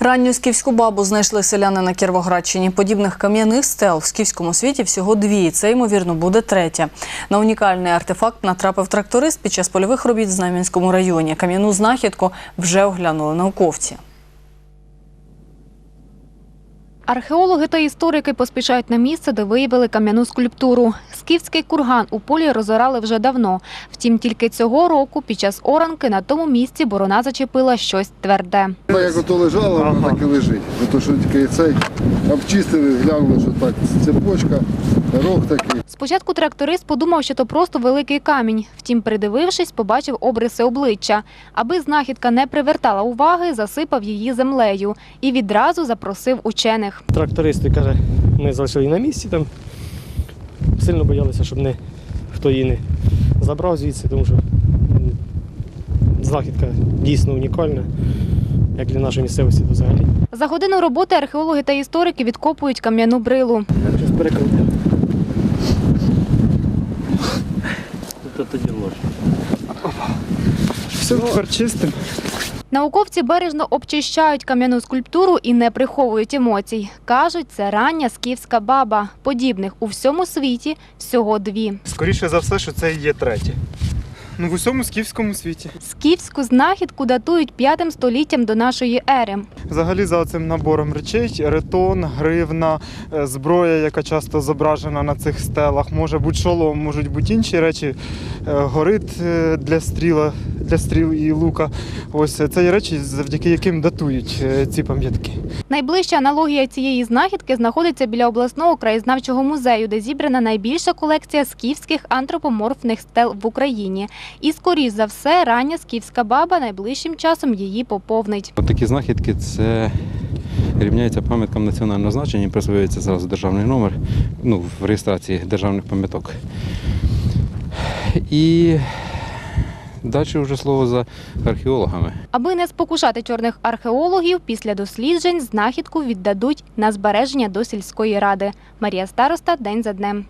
Ранню скіфську бабу знайшли селяни на Кіровоградщині. Подібних кам'яних стел в скіфському світі всього дві. Це, ймовірно, буде третя. На унікальний артефакт натрапив тракторист під час польових робіт в Знам'янському районі. Кам'яну знахідку вже оглянули науковці. Археологи та історики поспішають на місце, де виявили кам'яну скульптуру. Скіфський курган у полі розорали вже давно. Втім, тільки цього року під час оранки на тому місці борона зачепила щось тверде. Як ото лежало, воно так і лежить. Бо то, що тільки цей обчистили, глянули, що так цепочка, рог такий. Спочатку тракторист подумав, що то просто великий камінь. Втім, придивившись, побачив обриси обличчя. Аби знахідка не привертала уваги, засипав її землею і відразу запросив учених. Трактористи каже, ми залишили її на місці там. Сильно боялися, щоб не хто її не забрав звідси, тому що знахідка дійсно унікальна, як для нашої місцевості то взагалі. За годину роботи археологи та історики відкопують кам'яну брилу. Я щось перекрутив. Тут тоді ложь. Все тепер чистим. Науковці бережно обчищають кам'яну скульптуру і не приховують емоцій. Кажуть, це рання скіфська баба. Подібних у всьому світі всього дві. Скоріше за все, що це і є третє. Ну, в усьому скіфському світі. Скіфську знахідку датують п'ятим століттям до нашої ери. Взагалі за цим набором речей ретон, гривна, е, зброя, яка часто зображена на цих стелах, може бути шолом, можуть бути інші речі, е, горит е, для стріла, для стріл і лука. Ось е, це є речі, завдяки яким датують е, ці пам'ятки. Найближча аналогія цієї знахідки знаходиться біля обласного краєзнавчого музею, де зібрана найбільша колекція скіфських антропоморфних стел в Україні. І, скоріш за все, рання скіфська баба найближчим часом її поповнить. От такі знахідки це рівняється пам'яткам національного значення і присвоюється зразу державний номер ну, в реєстрації державних пам'яток. І далі вже слово за археологами. Аби не спокушати чорних археологів, після досліджень знахідку віддадуть на збереження до сільської ради. Марія Староста день за днем.